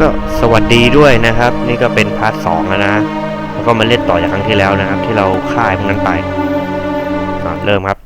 ก็สวัสดีด้วยนะครับ นี่ก็เป็นพาร์ทสองแล้วนะแล้วก็มาเล่นต่อจากครั้งที่แล้วนะครับ ที่เราฆ่าไอ้พวกนั้นไปเริ่มครับ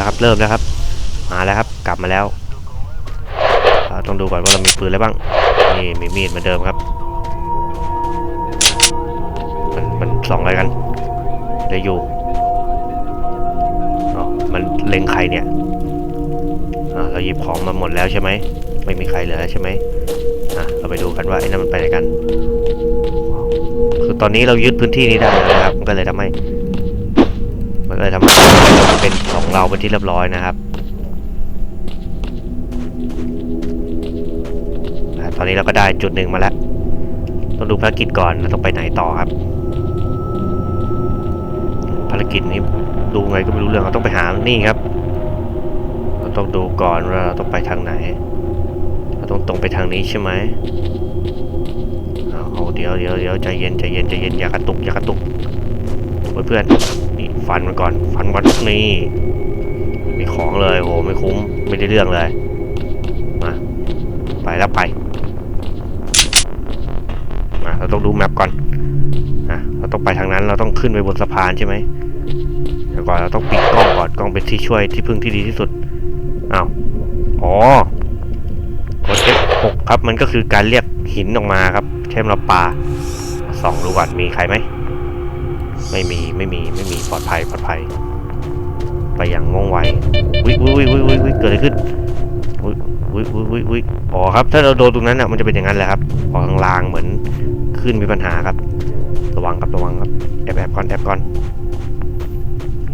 แล้วครับ เริ่มแล้วครับ มาแล้วครับ กลับมาแล้ว เราต้องดูก่อนว่าเรามีปืนอะไรบ้าง นี่มีมีดเหมือนเดิมครับ มันมันสองอะไรกันเดี๋ยวอยู่อ๋อมันเล็งใครเนี่ยอ่าเราหยิบของมาหมดแล้วใช่ไหม ไม่มีใครเหลือแล้วใช่ไหมอะเราไปดูกันว่าไอ้นั่นมันไปไหนกัน คือตอนนี้เรายึดพื้นที่นี้ได้แล้วนะครับ มันก็เลยทำให้ มันก็เลยทำให้เราเป็น ของเราเป็นที่เรียบร้อยนะครับ ตอนนี้เราก็ได้จุดหนึ่งมาแล้ว ต้องดูภารกิจก่อนเราต้องไปไหนต่อครับ ภารกิจนี้ดูไงก็ไม่รู้เรื่องเราต้องไปหานี่ครับ เราต้องดูก่อนว่าเราต้องไปทางไหน เราต้องตรงไปทางนี้ใช่ไหมเอาเดี๋ยวเดี๋ยวเดี๋ยวใจเย็นใจเย็นใจเย็นอย่ากระตุกอย่ากระตุกเพื่อนเพื่อนนี่ฟันมันก่อน ฟันมันนี่มี ของเลยโหไม่คุ้มไม่ได้เรื่องเลยมาไปแล้วไปมาเราต้องดูแมปก่อนอะเราต้องไปทางนั้นเราต้องขึ้นไปบนสะพานใช่ไหมเดี๋ยวก่อนเราต้องปิดกล้องก่อนกล้องเป็นที่ช่วยที่พึ่งที่ดีที่สุดอ้าวอ๋อกด F6 ครับมันก็คือการเรียกหินออกมาครับใช้เราปาส่องดูก่อนมีใครไหมไม่มีไม่มีไม่มีปลอดภัยปลอดภัย ไปอย่างงงไววิวิวิวิวิวิเกิดอะไรขึ้นวิวิวิวิวิอ๋อครับ ถ้าเราโดนตรงนั้นอะมันจะเป็นอย่างนั้นแหละครับออกลางๆเหมือนขึ้นมีปัญหาครับ ระวังครับระวังครับแอบแอบก่อนแอบก่อน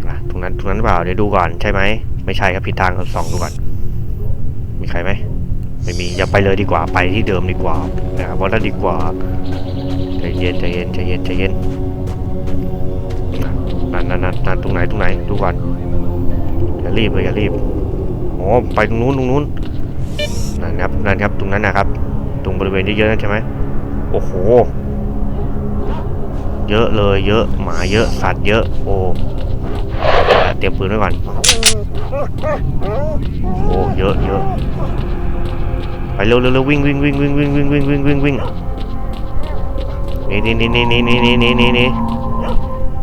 อะตรงนั้นตรงนั้นเปล่าเดี๋ยวดูก่อนใช่ไหมไม่ใช่ครับผิดทางเราส่องดูก่อน มีใครไหมไม่มีอย่าไปเลยดีกว่าไปที่เดิมดีกว่านะครับเพรานั่นดีกว่าใจเย็นใจเย็นใจเย็นใจเย็นนะนนั่นนั่นนั่นตรงไหนตรงไหนดูก่อน อย่ารีบเลยอย่ารีบโอ้ไปตรงนู้นตรงนู้นนั่นครับนั่นครับตรงนั้นนะครับ ตรงบริเวณเยอะๆนั่นใช่ไหมโอ้โห เยอะเลย เยอะหมาเยอะสัตว์เยอะ โอ้เตรียมปืนไว้ก่อนโอ้เยอะเยอะไปเร็วเร็วเร็ววิ่งวิ่งวิ่งวิ่งวิ่งวิ่งวิ่งวิ่งวิ่งวิ่งนี่นี่นี่นี่นี่นี่นี่นี่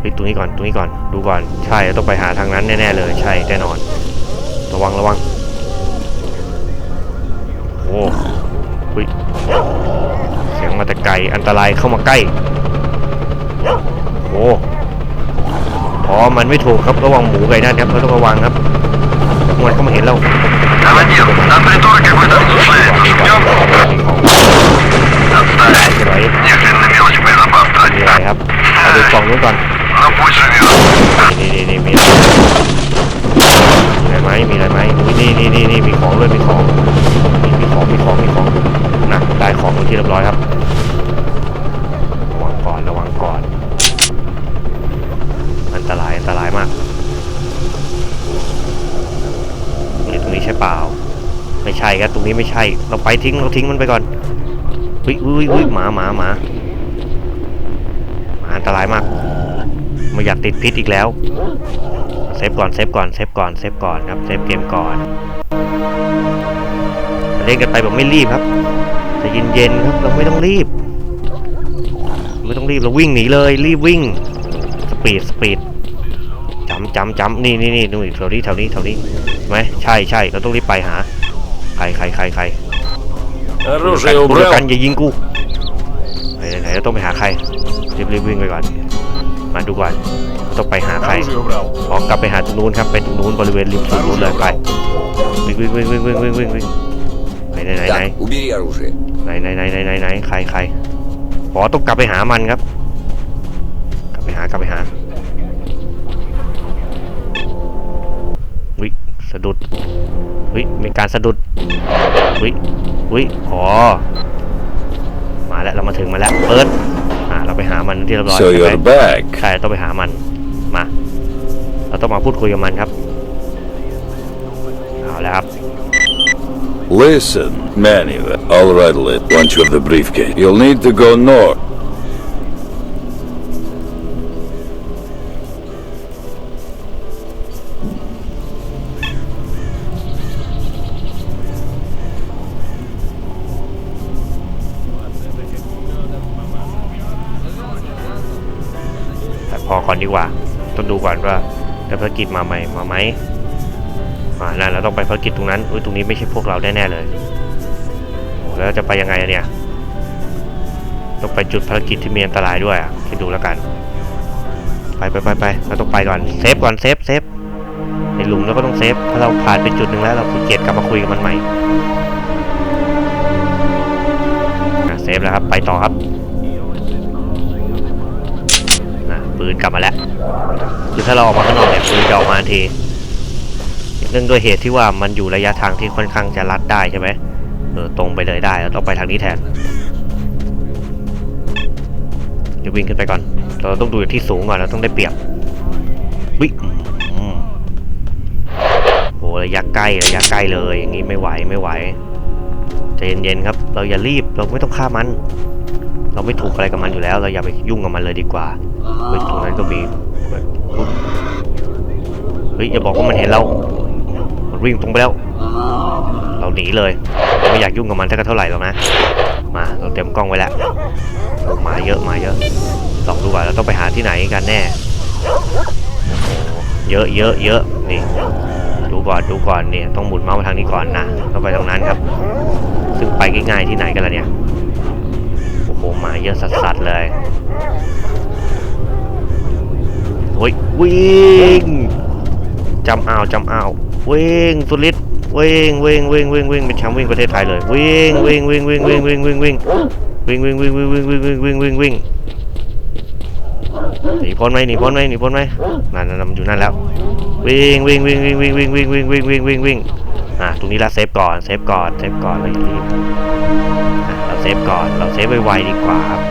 ปตรงนี้ก่อนตรงนี้ก่อนดูก่อนใช่ต้องไปหาทางนั้นแน่ๆเลยใช่แน่นอน ระวังระวังโอ้หุยเสียงมาแต่ไกลอันตรายเข้ามาใกล้โอ้อ๋อมันไม่ถูกครับระวังหมูไก่นั่นครับเราต้องระวังครับมันเข้ามาเห็นเราอะไรครับเอาดูกล่องนู้นก่อน ต้องพูดเสียนี่นี่นี่มีอะไรไหมมีอะไรไหมนี่นี่นี่นี่มีของด้วยมีของมีมีของมีของมีของนะได้ของทุกที่เรียบร้อยครับระวังก่อนระวังก่อนอันตรายอันตรายมากนี่ตรงนี้ใช่เปล่า ไม่ใช่ครับตรงนี้ไม่ใช่ เราไปทิ้งเราทิ้งมันไปก่อนวิวิอุ้ยหมาหมาหมา อยากติดพิษอีกแล้ว เซฟก่อน เซฟก่อน เซฟก่อน เซฟก่อนครับ เซฟเกมก่อน เล่นกันไปแบบไม่รีบครับจะเย็นๆครับ เราไม่ต้องรีบ ไม่ต้องรีบ เราวิ่งหนีเลย รีบวิ่ง สปีด สปีดจำจำจำนี่นี่นี่ดูอีกแถวนี้แถวนี้แถวนี้ไหมใช่ใช่เราต้องรีบไปหา ใครใครใครใครกูกันอย่ายิงกูไหนไหนเราต้องไปหาใครรีบรีบวิ่งไปก่อน มาดูก่อนต้องไปหาใครขอกลับไปหาตรงนู้นครับไปตรงนู้นบริเวณริมสุดนู้นเลยไปวิ่งวิ่งวิ่งวิ่งวิ่งวิ่งวิ่งวิ่งไหนไหนไหนไหนไหนไหนไหนไหนไหนใครใครขอต้องกลับไปหามันครับ กลับไปหากลับไปหาวิสะดุดวิมีการสะดุดวิวิอ๋อมาแล้วเรามาถึงมาแล้วเปิด เราไปหามันที่เรียบร้อย So ใช่ไหม you're back. ใช่ต้องไปหามันมา เราต้องมาพูดคุยกับมันครับเอาแล้วครับ Listen, Manny, I'll rattle it once you have the briefcase. You'll need to go north. อนดีกว่า ต้องดูก่อนว่าจะภารกิจมาไหมมาไหมอ่านั่นเราต้องไปภารกิจตรงนั้นอุ้ยตรงนี้ไม่ใช่พวกเราแน่ๆเลยโอ้แล้วจะไปยังไงเนี่ยต้องไปจุดภารกิจที่มีอันตรายด้วยอะคิดดูแล้วกัน ไปไปไปไปเราต้องไปก่อนเซฟก่อนเซฟเซฟในหลุมเราก็ต้องเซฟถ้าเราผ่านไปจุดหนึ่งแล้วเราเกียจกลับมาคุยกับมันใหม่เซฟแล้วครับไปต่อครับ ปืนกลับมาแล้วคือถ้าเราออกมาข้างนอกเนี่ยปืนจะออกมาทีเนื่องด้วยเหตุที่ว่ามันอยู่ระยะทางที่ค่อนข้างจะลัดได้ใช่ไหมเออตรงไปเลยได้เราต้องไปทางนี้แทนเดี๋ยววิ่งขึ้นไปก่อน เราต้องดูที่สูงก่อนเราต้องได้เปรียบวิอืมโหระยะใกล้ระยะใกล้เลยอย่างนี้ไม่ไหวไม่ไหวใจเย็นๆครับ เราอย่ารีบเราไม่ต้องฆ่ามัน เราไม่ถูกอะไรกับมันอยู่แล้ว เราอย่าไปยุ่งกับมันเลยดีกว่าเฮ้ยตรงนั้นก็มีเฮ้ยอย่าบอกว่ามันเห็นเรามันวิ่งตรงไปแล้ว เราหนีเลยเราไม่อยากยุ่งกับมันสักเท่าไหร่หรอกนะ มาเราเตรียมกล้องไว้แล้วมาเยอะมาเยอะลองดูก่อนเราต้องไปหาที่ไหนกันแน่เยอะเยอะเยอะนี่ดูก่อนดูก่อนเนี่ยต้องหมุนเมาส์มาทางนี้ก่อนนะต้องไปตรงนั้นครับ ซึ่งไปง่ายๆที่ไหนกันล่ะเนี่ย หมาเยอะสัสๆเลยโอ้ยวิ่งจำเอาจำเอาวิ่งสุดฤทธิ์วิ่งวิ่งวิ่งวิ่งวิ่งเป็นแชมป์วิ่งประเทศไทยเลยวิ่งวิ่งวิ่งวิ่งวิ่งวิ่งวิ่งวิ่งวิ่งวิ่งวิ่งวิ่งวิ่งวิ่งวิ่งวิ่งวิ่งวิ่งหนีพ้นไหมหนีพ้นไหมหนีพ้นไหมนั่นนั่นมันอยู่นั่นแล้ววิ่งวิ่งวิ่งวิ่งวิ่งวิ่งวิ่งวิ่งวิ่งวิ่งวิ่งวิ่ง อะตรงนี้ละเซฟก่อนเซฟก่อนเซฟก่อนเราอย่ารีบอะเราเซฟก่อนเราเซฟไวๆดีกว่าครับ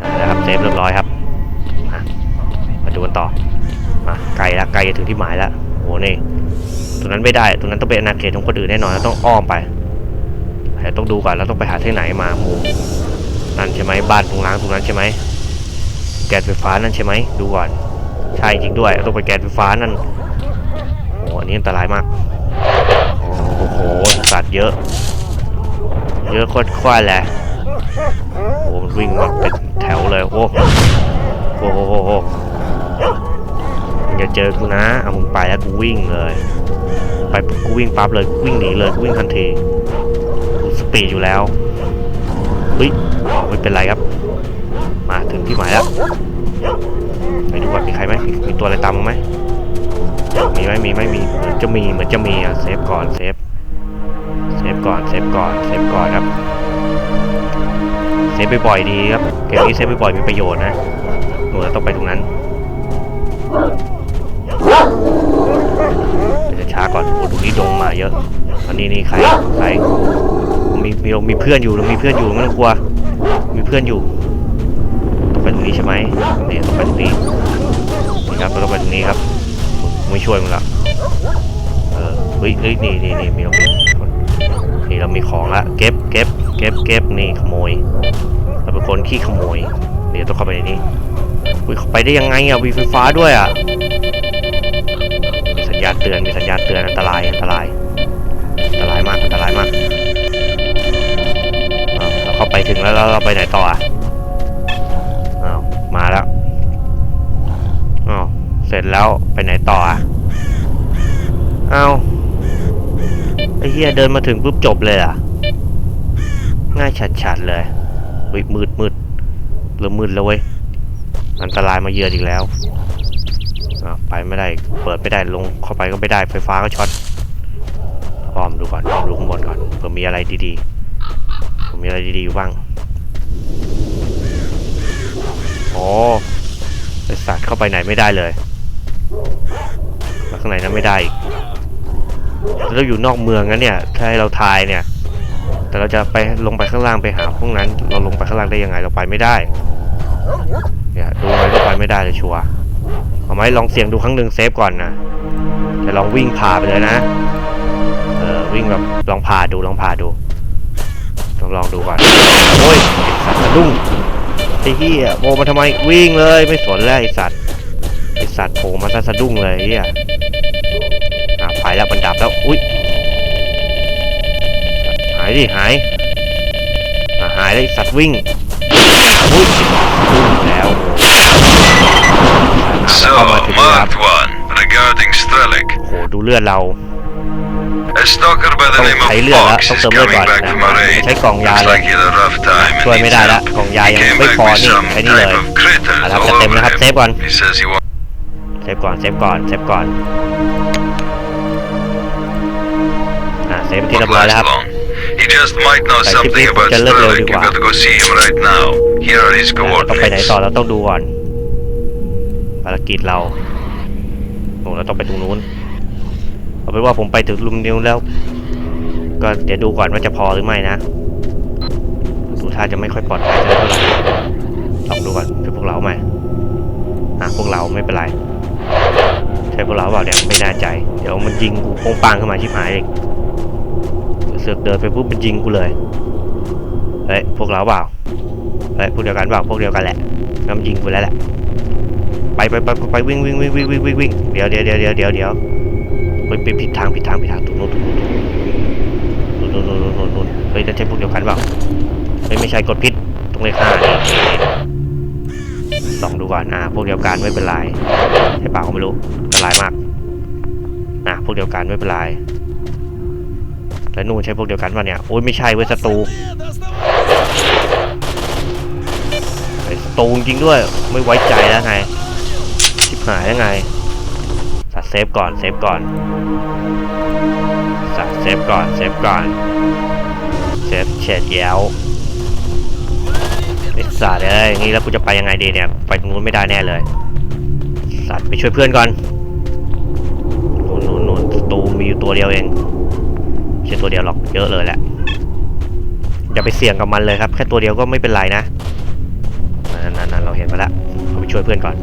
อะนะครับเซฟเรียบร้อยครับมาดูกันต่อมาไกลละไกลจะถึงที่หมายแล้วโอ้นี่ตรงนั้นไม่ได้ตรงนั้นต้องเป็นอาณาเขตของคนอื่นแน่นอนเราต้องอ้อมไปแต่ต้องดูก่อนแล้วต้องไปหาที่ไหนมาหมูนั่นใช่ไหมบ้านตรงล้างตรงนั้นใช่ไหมแก๊สไฟฟ้านั่นใช่ไหมดูก่อนใช่จริงด้วยต้องไปแก๊สไฟฟ้านั่นโอ้อันนี้อันตรายมาก โอ้โหสัตว์เยอะ เยอะคตรควายแหละโอ้มันวิ่งมาเป็นแถวเลยโอ้โอ้โหโอ้โหมึงอย่าเจอกูนะเอามึงไปแล้วกูวิ่งเลย ไปกูวิ่งปั๊บเลยวิ่งหนีเลยกูวิ่งทันทีกูสปีดอยู่แล้วเฮ้ยไม่เป็นไรครับ มาถึงที่หมายแล้วไปดูก่อนมีใครไหมมีตัวอะไรตามมาไหม มีไหมมีไหมมีเหมือนจะมีเหมือนจะมีอะเซฟก่อนเซฟเซฟก่อนเซฟก่อนเซฟก่อนครับเซฟบ่อยๆดีครับเกมนี้เซฟบ่อยๆมีประโยชน์นะหนูจะต้องไปตรงนั้นเดี๋ยวจะช้าก่อนโอ้ตรงนี้ดงมาเยอะอันนี้นี่ใครใครมีมีมีเพื่อนอยู่เรามีเพื่อนอยู่ไม่ต้องกลัว มีเพื่อนอยู่ต้องไปตรงนี้ใช่ไหมนี่ต้องไปตรงนี้นี่ครับเราต้องไปตรงนี้ครับ ไม่ช่วยมึงละเออเฮ้ยเฮ้ยนี่นี่นี่มีเรามีนี่เรามีของละเก็บเก็บเก็บเก็บนี่ขโมยเราเป็นคนขี้ขโมยเดี๋ยวต้องเข้าไปในนี้อุ้ยเข้าไปได้ยังไงอะวีไฟฟ้าด้วยอะมีสัญญาณเตือนมีสัญญาณเตือนอันตรายอันตรายอันตรายมากอันตรายมากเราเข้าไปถึงแล้วแล้วเราไปไหนต่ออะอ้าวมาแล้วอ้าวเสร็จแล้วไปไหนต่ออะ อ้าวไอ้เหี้ยเดินมาถึงปุ๊บจบเลยอะ ง่ายฉัดๆเลยวิมืดมืดเริ่มมืดแล้วเว้ย อันตรายมาเยือนอีกแล้วอ้าวไปไม่ได้ เปิดไม่ได้ลงเข้าไปก็ไม่ได้ไฟฟ้าก็ช็อตอ้อมดูก่อนอ้อมดูข้างบนก่อนเผื่อมีอะไรดีๆผมมีอะไรดีๆอยู่บ้างอ๋อไอสัตว์เข้าไปไหนไม่ได้เลยแล้วข้างในนั้นไม่ได้อีก เราอยู่นอกเมืองนะเนี่ย ถ้าให้เราทายเนี่ย แต่เราจะไปลงไปข้างล่างไปหาห้องนั้น เราลงไปข้างล่างได้ยังไง เราไปไม่ได้ เนี่ยดูไว้ก็ไปไม่ได้เลยชัวร์เอาไหมลองเสี่ยงดูครั้งหนึ่งเซฟก่อนนะจะลองวิ่งผ่าไปเลยนะ เออวิ่งแบบลองผ่าดูลองผ่าดูลองลองดูก่อน โอ้ยไอสัตว์สะดุ้งไอ้เหี้ยโผล่มาทำไมวิ่งเลยไม่สนแล้วไอสัตว์ไอสัตว์โผล่มาซะสะดุ้งเลยเหี้ย อะไฟแล้วมันดับแล้ว อุ้ยหายดิหายอะหายแล้วไอ้สัตว์วิ่งอุ้ยวิ่งแล้ว So, เข้ามาถึงแล้วครับ marked one. Regarding Strelok. โหดูเลือดเรา A stalker by the ต้อง name of ใช้เลือดแล้ว Fox ต้อง is เติมเลือด coming ก่อน back นะ from a raid. ใช้กล่องยา Looks เลย like he had a rough time and ช่วยไม่ needs ได้ละ help. กล่องยา He ยัง came ไม่ back พอ with นี่ some ใช้นี่เลย type of critters อะครับ all จะเต็ม over นะครับ him. เซฟก่อน He says he wants เซฟก่อนเซฟก่อนเซฟก่อนอะ เซฟเป็นที่เรียบร้อย last แล้วครับ long. He just might know Right, something keep it, about just let Strelok. it You go. got to go see him right now. Here are his เราต้องไปไหน coordinates. ต่อเราต้องดูก่อนภารกิจเราโอ้เราต้องไปตรงนู้นเอาเป็นว่าผมไปถึงลุมนิ้วแล้ว ก็เดี๋ยวดูก่อนว่าจะพอหรือไม่นะดูท่าจะไม่ค่อยปลอดภัยเท่าไหร่ลองดูก่อนเป็นพวกเราไหมอะพวกเราไม่เป็นไรใช่พวกเราเปล่าเนี่ยไม่แน่ใจ เดี๋ยวมันยิงกูโป้งปังขึ้นมาชิบหายเอง เสือกเดินไปปุ๊บมันยิงกูเลยเฮ้ยพวกเราเปล่าเฮ้ยพวกเดียวกันเปล่าพวกเดียวกันแหละน้ำยิงไปแล้วแหละไปไปไปไปวิ่งวิ่งวิ่งวิ่งวิ่งวิ่งวิ่งเดี๋ยวเดี๋ยวเดี๋ยวเดี๋ยวเดี๋ยวเดี๋ยวไปไปผิดทางผิดทางผิดทางตรงนู้นตรงนู้นตรงนู้นตรงนู้นตรงนู้นตรงนู้นเฮ้ยนั่นใช่พวกเดียวกันเปล่าเฮ้ยไม่ใช่กดผิดตรงเลขห้านี่ลองดูก่อนอ่าพวกเดียวกันไม่เป็นไรใช่เปล่าไม่รู้อันตรายมากอะพวกเดียวกันไม่เป็นไร แล้วนู่นใช่พวกเดียวกันป่ะเนี่ย โอ้ยไม่ใช่เว้ยศัตรูไอ้สตูจริงด้วยไม่ไว้ใจแล้วไงชิบหายแล้วไงสัตว์เซฟก่อนเซฟก่อนสัตว์เซฟก่อนเซฟก่อนเซฟเฉดแย้วไอ้สัตว์เอ้ยอย่างงี้แล้วกูจะไปยังไงดีเนี่ยไปตรงนู้นไม่ได้แน่เลยสัตว์ไปช่วยเพื่อนก่อนนู่นนู่นนู่นสตูมีอยู่ตัวเดียวเอง ไม่ตัวเดียวหรอกเยอะเลยแหละอย่าไปเสี่ยงกับมันเลยครับ แค่ตัวเดียวก็ไม่เป็นไรนะนั่นนั่นเราเห็นมาแล้วเราไปช่วยเพื่อนก่อน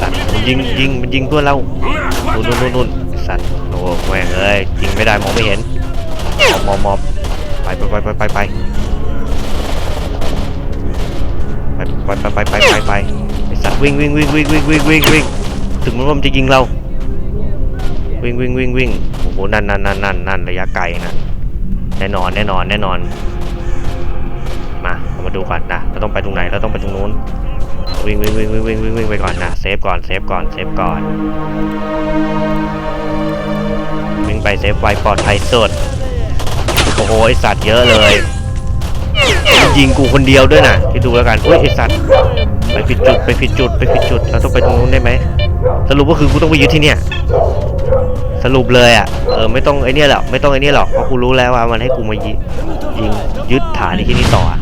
สัตว์มันยิงยิงมันยิงเพื่อนเรานู่นนู่นนู่นนู่นสัตว์โอ้แม่งเอ้ยยิงไม่ได้มองไม่เห็นมอบมอบไปไปไปไปไปไปไปไปไปไปไปไปไอสัตว์วิ่งวิ่งวิ่งวิ่งวิ่งวิ่งวิ่งวิ่งถึงมันว่ามันจะยิงเรา วิ่งวิ่งวิ่งวิ่งโอ้โหนั่นนั่นนั่นนั่นนั่นระยะไกลนั่นแน่นอนแน่นอนแน่นอน มาเรามาดูก่อนนะเราต้องไปตรงไหนเราต้องไปตรงนู้นวิ่งวิ่งวิ่งวิ่งวิ่งวิ่งวิ่งไปก่อนนะเซฟก่อนเซฟก่อนเซฟก่อนวิ่งไปเซฟไวปลอดภัยสุดโอ้โหไอสัตว์เยอะเลยยิงกูคนเดียวด้วยนะที่ดูแล้วกันโอ้ยไอสัตว์ไปผิดจุดไปผิดจุดไปผิดจุดเราต้องไปตรงนู้นได้ไหมสรุปก็คือกูต้องไปยึดที่เนี่ย สรุปเลยอะเออไม่ต้องไอเนี่ยหรอกไม่ต้องไอเนี่ยหรอกเพราะกูรู้แล้วว่ามันให้กูมายิยิงยึดฐานในที่นี้ต่ออะ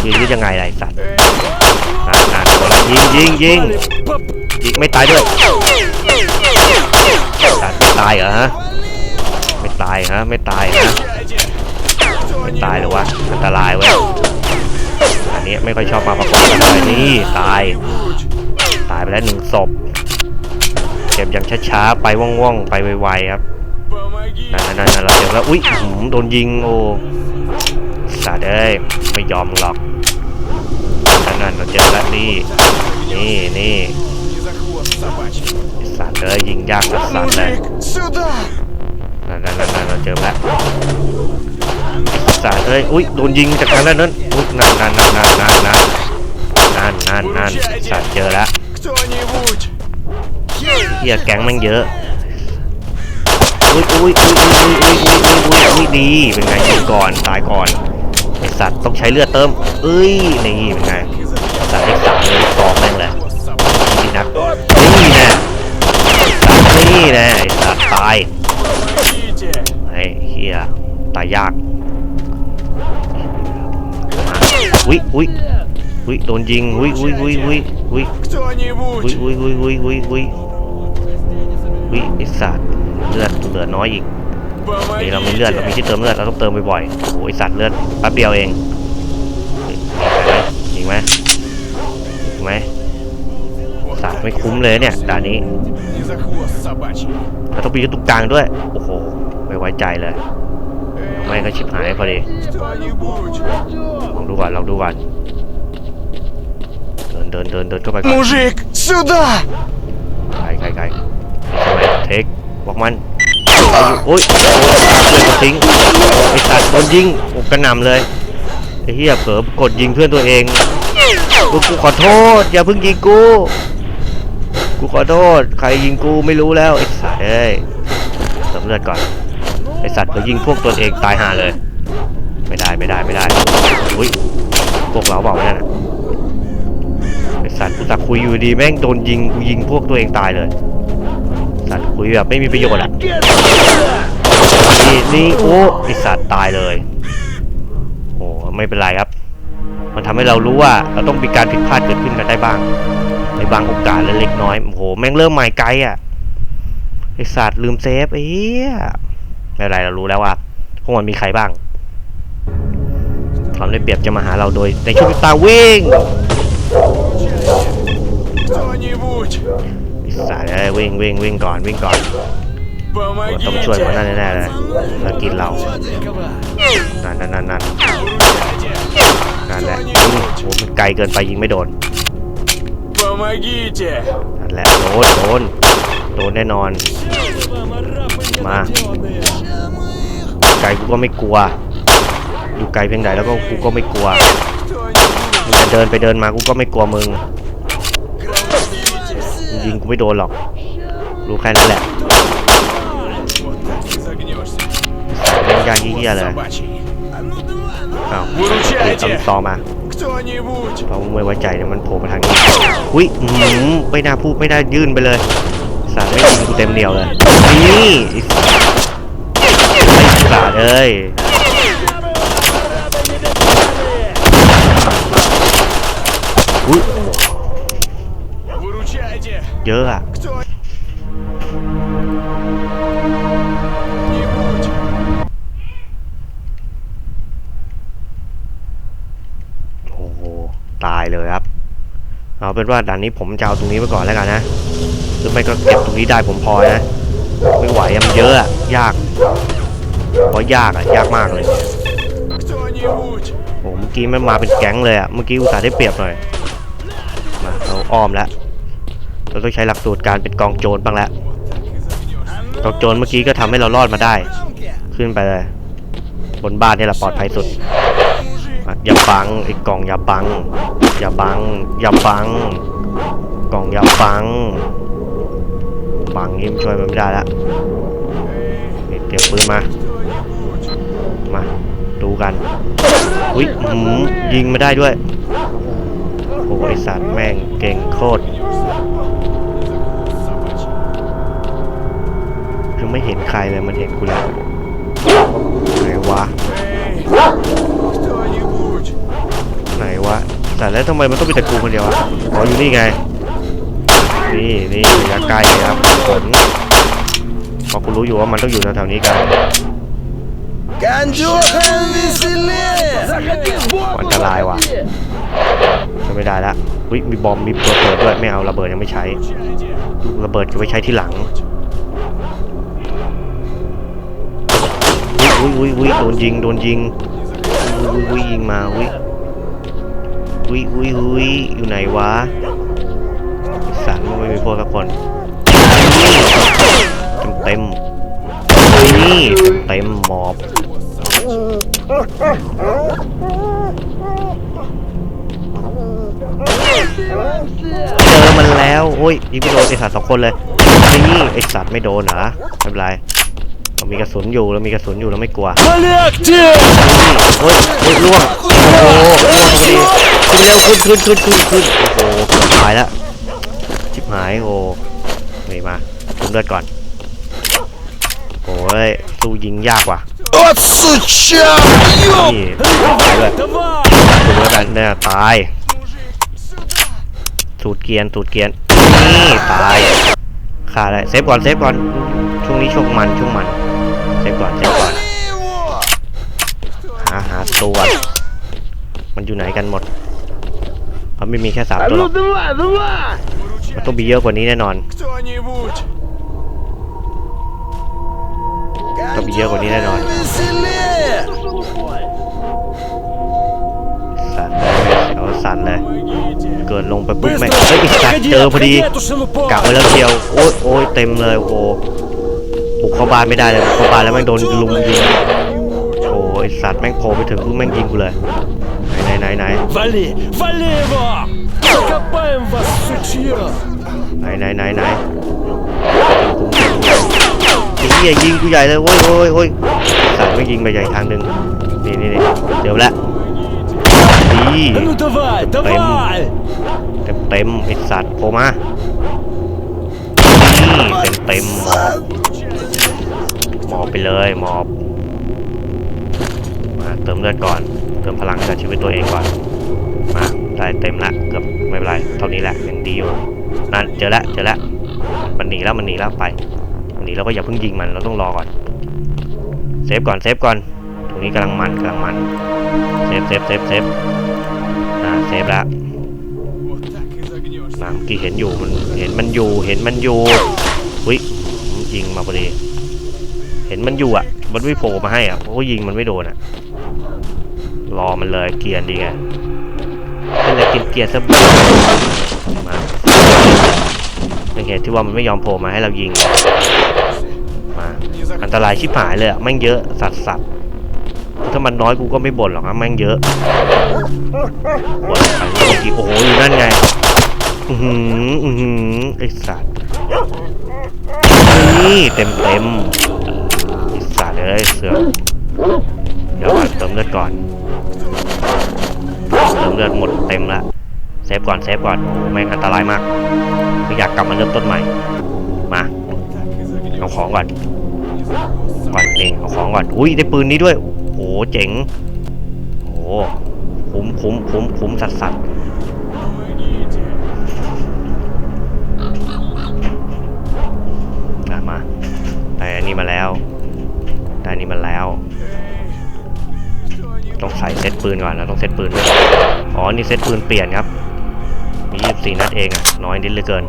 คือยึดยังไงไรสัตว์นั่นนั่นคนละยิงยิงยิงยิงไม่ตายด้วยสัตว์ไม่ตายเหรอฮะไม่ตายฮะไม่ตายฮะไม่ตายหรอวะอันตรายเว้ยอันนี้ไม่ค่อยชอบมาประกอบกันเลยนี่ตาย ตายไปแล้วหนึ่งศพ เก็บอย่างช้าๆ ไปว่องๆ ไปไวๆครับนั่นนั่นเราเจอแล้ว อุ้ยโดนยิงโอ้สาดเอ้ยไม่ยอมหรอกนั่นๆเราเจอแล้วนี่ นี่นี่สาดเอ้ยยิงยากสัสเลยนั่นนั่นๆเราเจอแล้วสาดเอ้ยอุ้ยโดนยิงจากทางด้านนั้นอุ้ยนั่นนั่นนั่นนั่นนั่นนั่นนั่นนั่นสาดเจอแล้ว เฮียแก๊งมันเยอะอุ้ยอุ้ยอุ้ยอุ้ยอุ้ยอุ้ยอุ้ยอุ้ยอุ้ยดีเป็นไงยิงก่อนตายก่อนไอสัตว์ต้องใช้เลือดเติมเอ้ยนี่เป็นไงสัตว์ไอสัตว์เลยตอกแม่งเลยนี่นักนี่นะนี่นะไอสัตว์ตายไอเฮียตายยากอุ้ยอุ้ยอุ้ยโดนยิงอุ้ยอุ้ยอุ้ยอุ้ยอุ้ยอุ้ยอุ้ยอุ้ยอุ้ยอุ้ย วิไอสัตว์เลือดเหลือน้อยอีกเดี๋ยวเรามีเลือดเรามีที่เติมเลือดเราต้องเติมบ่อยๆโอ้ยสัตว์เลือดแป๊บเดียวเองยิงไหมยิงไหมสัตว์ไม่คุ้มเลยเนี่ยด่านนี้ Не за хвост собачий. เราต้องปีนตรงกลางด้วย โอ้โห ไม่ไว้ใจเลยไม่ก็ชิบหายพอดี Кто-нибудь. ลองดูก่อนลองดูก่อนเดินเดินเดินเดินเข้าไปก่อน Мужик, сюда! ใครใครใครใช่ไหมเทค บอกมันโอ้ยโอ้ยเพื่อนทิ้งไอ้สัตว์โดนยิงโอ้กระหน่ำเลยไอ้เหี้ยเผลอกดยิงเพื่อนตัวเองกูกูขอโทษ อย่าเพิ่งยิงกู กูขอโทษ ใครยิงกูไม่รู้แล้วไอ้สัตว์เอ้ยเติมเลือดก่อนไอ้สัตว์เผลอยิงพวกตัวเองตายห่าเลย ไม่ได้ไม่ได้ไม่ได้อุ้ยพวกเราเปล่าเนี่ยนะไอ้สัตว์กูตักคุยอยู่ดีแม่งโดนยิงกูยิงพวกตัวเองตายเลย สัตว์คุยแบบไม่มีประโยชน์อะนี่นี่โอ้ไอสัตว์ตายเลยโอ้ไม่เป็นไรครับ มันทำให้เรารู้ว่าเราต้องมีการผิดพลาดเกิดขึ้นกันได้บ้าง ในบางโอกาสเล็กน้อยโอ้โหแม่งเริ่มใหม่ไกลอะไอสัตว์ลืมเซฟเอ้ยไม่เป็นไรเรารู้แล้วว่าพวกมันมีใครบ้างความได้เปรียบจะมาหาเราโดยในช่วงตาวิ่ง สายเลยวิ่งวิ่งวิ่งก่อนวิ่งก่อนต้องช่วยมัวหน้แน่ๆเลยแล้กินเรานั่นนั่นนั่นนั่นนั่นแหละโอ้โหมันไกลเกินไปยิงไม่โดนนั่นแหละโดนโดนโดนแน่นอน มาไกลกูก็ไม่กลัว อยู่ไกลเพียงใดแล้วก็กูก็ไม่กลัวมึงจะเดินไปเดินมากูก็ไม่กลัวมึง ยิงกูไม่โดนหรอก รู้แค่นั้นแหละยางเยี่ยเลยเอ้าวถือคำซอมาเราไม่ไว้ใจเนี่ยมันโผล่มาทางนี้อุ้ยหมูไม่น่าพูดไม่ได้ยื่นไปเลยสารไม่ยิงกูเต็มเหนียวเลย นี่ไอ้สารเลย เยอะอะโอ้โหตายเลยครับ เอาเป็นว่าด่านนี้ผมจะเอาตรงนี้ไปก่อนแล้วกันนะหรือไม่ก็เก็บตรงนี้ได้ผมพอนะ ไม่ไหวมันเยอะยากเพราะยากอะยากมากเลยโอ้เมื่อกี้ไม่มาเป็นแก๊งเลยอะเมื่อกี้อุตส่าห์ได้เปรียบหน่อยมาเอาอ้อมแล้ว เราต้องใช้หลักสูตรการเป็นกองโจรบ้างแล้วกองโจรเมื่อกี้ก็ทำให้เรารอดมาได้ ขึ้นไปเลยบนบ้านนี่แหละปลอดภัยสุดอย่าบังไอ้กล่องอย่าบังอย่าบังอย่าบังกล่องอย่าบังบังนี่มันช่วยมันไม่ได้แล้วเตรียมปืนมามาดูกันอุ้ยหือยิงไม่ได้ด้วยโอ้ยไอสัตว์แม่งเก่งโคตร คืไม่เห็นใครเลยมันเห็นกูแล้วไหนวะไหนวะแต่แล้วทำไมมันต้องเป็นตะกูคนเดียวอะอ๋ออยู่นี่ไง นี่นี่ระยะใกลนะครับผลพอกูรู้อยู่ว่ามันต้องอยู่แถวๆนี้กันอันตรายว่ะจะไม่ได้ละวิมีบอมมีระเบิดด้วยไม่เอาระเบิดยังไม่ใช้ ระเบิดจะไว้ใช้ที่หลัง อุ้ยอุ้ยโดนยิงโดนยิงอุ้ยอุ้ยยิงมาอุ้ยอุ้ยอุ้ยอุ้ยอยู่ไหนวะไอสันมันไม่มีพวกสักคนเต็มเต็มนี่เต็มเต็มหมอบเจอมันแล้วโอ้ยยิงไม่โดนไอสัตว์สองคนเลยนี่ไอสัตว์ไม่โดนเหรอไม่เป็นไร มีกระสุนอยู่เรามีกระสุนอยู่เราไม่กลัวเฮ้ยเฮ้ยล่วงโอ้โหร่วงพอดีขึ้นเร็วขึ้นขึ้นขึ้นขึ้นขึ้นโอ้โหตายละชิบหายโอ้นี่มาคุมเลือดก่อนโอ้ยสู้ยิงยากว่ะนี่ตายเลยดูแล้วกันเนี่ยตายสูดเกียนสูดเกียนนี่ตายขาดเลยเซฟก่อนเซฟก่อนช่วงนี้ช่วงมันช่วงมัน ช็ก่อนเช็ก่อนหาหาตัวมันอยู่ไหนกันหมดเพราไม่มีแค่สามตัวหรอกมันต้องมีเยอะกว่านี้แน่นอนต้องมีเยอะกว่านี้แน่นอนสั่นเลขาสั่นเลยเกิดลงไปปุ๊บแม่งเฮ้ยสัตว์เจอพอดีกลับไว้แล้วเชียวโอ้ยโอ้ยเต็มเลยโอ้ บุกเข้าบ้านไม่ได้เลยบุกเข้าบ้านแล้วแม่งโดนลุมยิงโอ้ยไอ้สัตว์แม่งโผล่ไปถึงปุ๊บแม่งยิงกูเลยไหนไหนไหน Вали! Вали его! Закопаем вас, сучье! ไหนไหนไหนไหนไอ้เหี้ยยิงกูใหญ่เลยโอ้ยโอ้ยโอ้ยสัตว์ไม่งยิงไปใหญ่ทางหนึ่งนี่นี่นี่เจอแล้วดี Ну давай, давай! เต็มเต็มๆไอ้สัตว์โผล่มานี่เต็มเต็มๆห หมอบไปเลยหมอบมาเติมเลือดก่อน เติมพลังจากชีวิตตัวเองก่อน มาได้เต็มละเกือบไม่เป็นไรเท่านี้แหละยังดีอยู่นั่นเจอแล้วเจอแล้วมันหนีแล้วมันหนีแล้วไปมันหนีแล้วก็อย่าเพิ่งยิงมันเราต้องรอก่อนเซฟก่อนเซฟก่อนตรงนี้กำลังมันกำลังมันเซฟเซฟเซฟเซฟอ่าเซฟละหลังกี่เห็นอยู่มันเห็นมันอยู่เห็นมันอยู่อุ้ยยิงมาพอดี เห็นมันอยู่อะ มันไม่โผล่มาให้อะเพราะยิงมันไม่โดนอะ รอมันเลยเกียนดีไงเป็นอะกินเกียนซะบ้ามาเป็นเหตุที่ว่ามันไม่ยอมโผล่มาให้เรายิง มา อันตรายชิบหายเลยอะแม่งเยอะสัตว์สัตว์ถ้ามันน้อยกูก็ไม่บ่นหรอกนะแม่งเยอะบ่นไปเมื่อกี้โอ้โหอยู่นั่นไง อือหือ อือหือไอสัตว์นี่เต็มเต็ม เอ้ยเสือเดี๋ยวก่อเติมเลือดก่อนเติมเลือดหมดเต็มละเซฟก่อนเซฟก่อนไม่อันตรายมากไม่อยากกลับมาเริ่มต้นใหม่มาเอาของก่อนก่อนเองเอาของก่อนอุ้ยได้ปืนนี้ด้วยโอ้โหเจ๋งโอ้คุ้มคุ้มคุ้มคุ้มสัสสัสมาแต่นนี้มาแล้ว อันนี้มาแล้ว ต้องใส่เซตปืนก่อนแล้วต้องเซตปืนด้วยอ๋อนี่เซตปืนเปลี่ยนครับมี24นัดเองอะน้อยนิดเหลือเกิน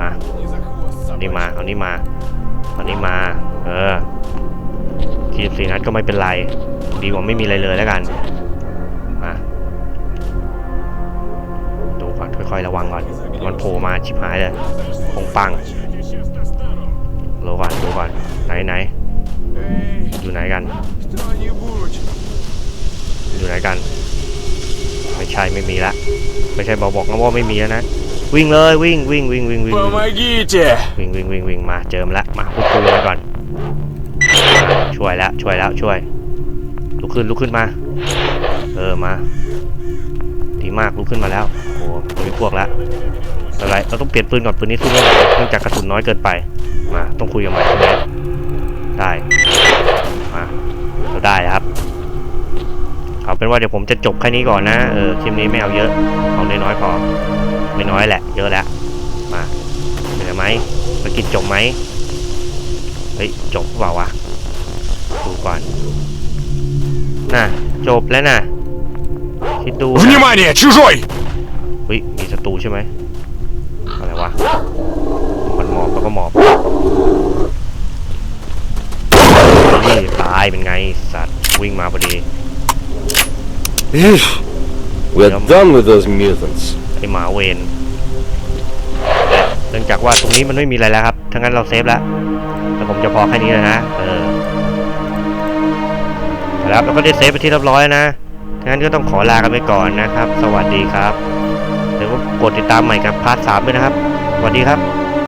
มาเอานี้มาเอานี้มาเอานี้มา เออ24นัดก็ไม่เป็นไร ดีกว่าไม่มีอะไรเลยแล้วกันมาดูก่อนค่อยๆระวังก่อน มันโผล่มาชิบหายเลยคงปังรอก่อนดูก่อนไหนไหน อยู่ไหนกัน อยู่ไหนกัน ไม่ใช่ไม่มีละ ไม่ใช่บอกบอกนะว่าไม่มีแล้วนะ วิ่งเลยวิ่งวิ่งวิ่งวิ่งวิ่งวิ่งวิ่งวิ่งวิ่งมาเจิมละมาพูดคุยกันก่อน ช่วยแล้วช่วยแล้วช่วย ลุกขึ้นลุกขึ้นมา เออมา ดีมากลุกขึ้นมาแล้ว โอ้มีพวกละอะไรเราต้องเปลี่ยนปืนก่อนปืนนี้สู้ไม่ไหวเนื่องจากกระสุนน้อยเกินไป มาต้องคุยกับมันใช่ไหมได้ ได้ครับเอาเป็นว่าเดี๋ยวผมจะจบแค่นี้ก่อนนะเออคลิปนี้ไม่เอาเยอะเอาน้อยๆพอไม่น้อยแหละ เยอะแล้วมาเหนื่อยไหมภากินจบไหมเฮ้ยจบเปล่าวะดูก่อนน่ะจบแล้วน่ะที่ดูนะเฮ้ยมีศัตรูใช่ไหมอะไรวะมันหมอบแล้วก็หมอบ เป็นไงสัตว์วิ่งมาพอดี We're done with those mutants. ไอหมาเวนเนื่องจากว่าตรงนี้มันไม่มีอะไรแล้วครับทั้างนั้นเราเซฟแล้วแต่ผมจะพอแค่นี้แล้วนะเออครับแล้วก็ได้เซฟไปที่เรียบร้อยนะทั้างนั้นก็ต้องขอลากันไปก่อนนะครับ สวัสดีครับ เดี๋ยวก็กดติดตามใหม่กับพาร์ทสามด้วยนะครับ สวัสดีครับ